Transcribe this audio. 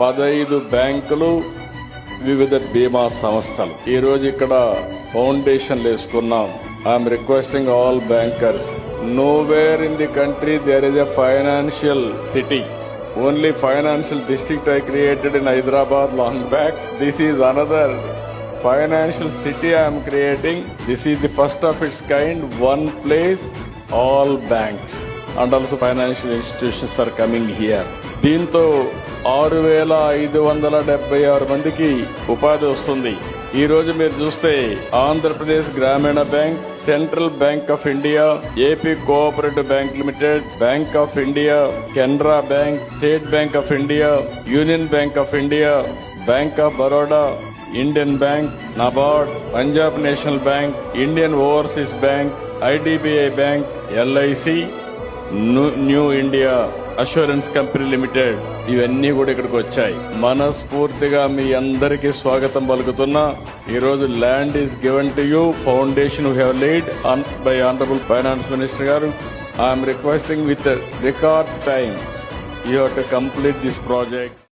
పదైదు బ్యాంకులు వివిధ బీమా సంస్థలు. ఈ రోజు ఇక్కడ ఫౌండేషన్ వేసుకున్నాం. I'm requesting all bankers nowhere in the country there is a financial city only financial district I created in Hyderabad long back this is another financial city I'm creating this is the first of its kind one place all banks and also financial institutions are coming here దీంతో ఆరు వేల ఐదు వందల డెబ్బై ఆరు మందికి ఉపాధి వస్తుంది. ఈ రోజు మీరు చూస్తే Andhra Pradesh Grameena bank central bank of India AP cooperative bank limited bank of India Canara bank state bank of India union bank of India bank of Baroda Indian bank NABARD Punjab national bank Indian overseas bank IDBI bank LIC new India assurance company limited ఇవన్నీ కూడా ఇక్కడికి వచ్చాయి. మనస్ఫూర్తిగా మీ అందరికీ స్వాగతం పలుకుతున్నా. ఈ రోజు land is given to you. Foundation have lead by honourable finance minister గారు. I'm requesting with record time you to complete this project.